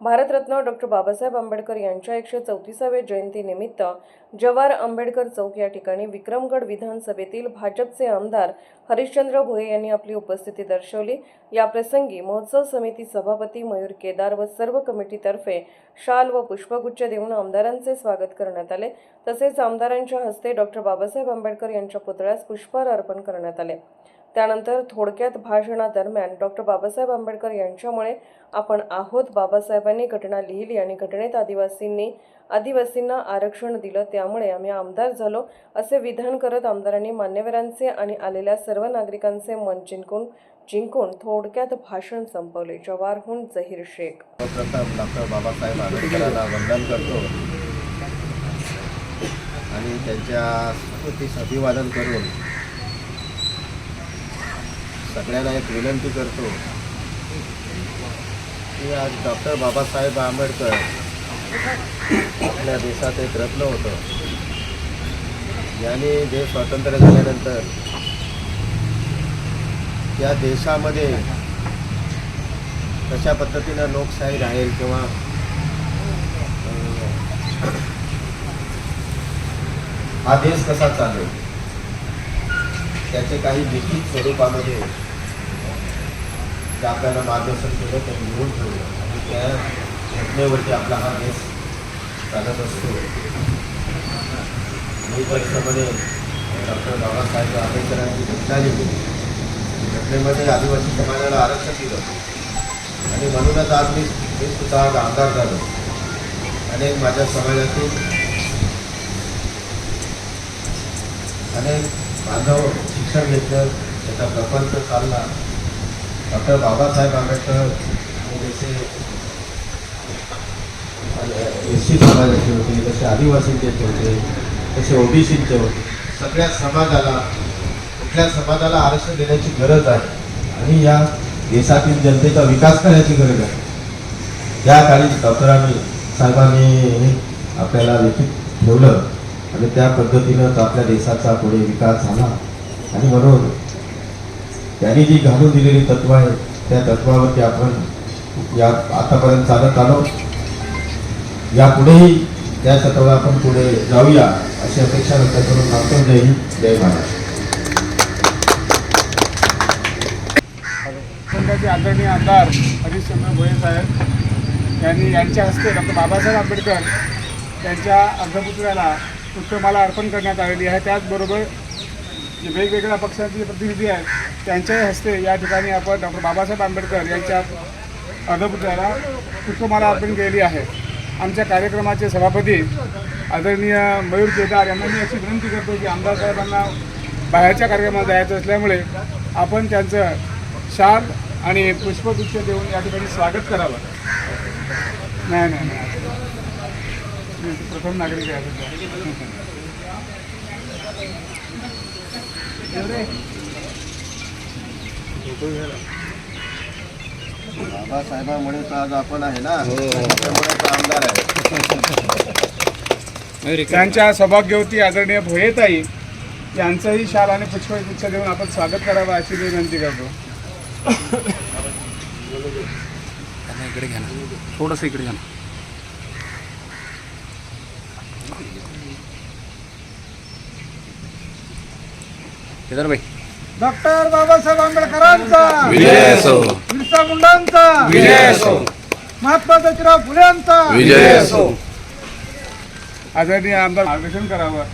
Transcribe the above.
Bharat Ratna doctor Babasaheb Ambedkar यांच्या एकशे चौतीसाव्या जयंतीनिमित्त जवार आंबेडकर चौक या ठिकाणी विक्रमगड विधानसभेतील भाजपचे आमदार हरिश्चंद्र भोये यांनी आपली उपस्थिती दर्शवली. या प्रसंगी महोत्सव समिती सभापती मयूर केदार व सर्व कमिटीतर्फे शाल व पुष्पगुच्छ देऊन आमदारांचे स्वागत करण्यात आले. तसेच आमदारांच्या हस्ते डॉक्टर बाबासाहेब आंबेडकर यांच्या पुतळ्यास पुष्पहार अर्पण करण्यात आले. त्यानंतर थोडक्यात भाषणादरम्यान डॉक्टर बाबासाहेब आंबेडकर यांच्यामुळे आपण आहोत. बाबासाहेबांनी घटना लिहिली आणि घटनेत आदिवासींनी आदिवासींना आरक्षण दिलं. त्यामुळे आम्ही आमदार झालो असे विधान करत आमदारांनी मान्यवरांचे आणि आलेल्या सर्व नागरिकांचे मन जिंकून जिंकून थोडक्यात भाषण संपवले. जवारहून जहीर शेख. डॉक्टर बाबासाहेब आंबेडकरांना वंदन करतो. आणि त्यांच्या स्मृतीस अभिवादन करून सगळ्यांना एक विनंती करतो की आज डॉक्टर बाबासाहेब आंबेडकर आपल्या देशात एक रत्न होतं. यांनी देश स्वातंत्र्य झाल्यानंतर या देशामध्ये कशा पद्धतीनं लोकशाही राहील किंवा अं, हा देश कसा चालेल त्याचे काही लिखित स्वरूपामध्ये जे आपल्याला मार्गदर्शन केलं ते लिहून ठेवलं. आणि त्या घटनेवरती आपला हा देश चालत असतो. मी परीक्षामध्ये डॉक्टर बाबासाहेब आंबेडकरांची घटना लिहिली. घटनेमध्ये आदिवासी समाजाला आरक्षण दिलं. आणि म्हणूनच आज मी मी सुद्धा आज आमदार झालो. अनेक माझ्या समाजातील अनेक बांधव शिक्षण घेतलं. त्याचा प्रपंच चालला. डॉक्टर बाबासाहेब आंबेडकर जसे एस सी समाजाचे होते तसे आदिवासींचे होते तसे ओबीसींचे होते सगळ्या समाजाला कुठल्या समाजाला आरक्षण देण्याची गरज आहे आणि या देशातील जनतेचा विकास करण्याची गरज आहे. त्या काळी डॉक्टरांनी साहेबांनी आपल्याला लिखित ठेवलं आणि त्या पद्धतीनंच आपल्या देशाचा पुढे विकास झाला. आणि म्हणून त्यांनी जी घालून दिलेली तत्व आहे त्या तत्वावरती आपण या आतापर्यंत चालत आलो. यापुढेही त्या तत्वाला आपण पुढे जाऊया अशी अपेक्षा व्यक्त करून मागतो जय हिंद जय महाराष्ट्र. आदरणीय आमदार हरिश्चंद्र भोये साहेब यांनी यांच्या हस्ते डॉक्टर बाबासाहेब आंबेडकर यांच्या अर्धपुत्राला पुष्पमाला अर्पण करण्यात आलेली आहे. त्याचबरोबर जे वेगवेगळ्या पक्षाचे प्रतिनिधी आहेत त्यांच्याही हस्ते या ठिकाणी आपण डॉक्टर बाबासाहेब आंबेडकर यांच्या अर्धपुत्राला पुष्पमाला अर्पण केलेली आहे. आमच्या कार्यक्रमाचे सभापती आदरणीय मयूर केदार यांना मी अशी विनंती करतो की आमदार साहेबांना बाहेरच्या कार्यक्रमात जायचं असल्यामुळे आपण त्यांचं शाल आणि पुष्पगुच्छ देऊन या ठिकाणी स्वागत करावं. नाही नाही नाही. प्रथम नागरिक आहे. बाबासाहेबांमुळे तर आज आपण आहे ना? त्यामुळे तो आमदार आहे. त्यांच्या सौभाग्यवती आदरणीय भोयेताई यांचंही शाल आणि पुष्पगुच्छ देऊन आपण स्वागत करावं अशी मी विनंती करतो. इकडे घ्या ना. थोडंसं इकडे घ्या ना. केदार भाई. डॉक्टर बाबासाहेब आंबेडकरांचा. विजय असो. बिरसा मुंडांचा. विजय असो. महात्मा ज्योतिराव फुलेंचा. विजय असो. आदरणीय आमदार मार्गदर्शन करावं.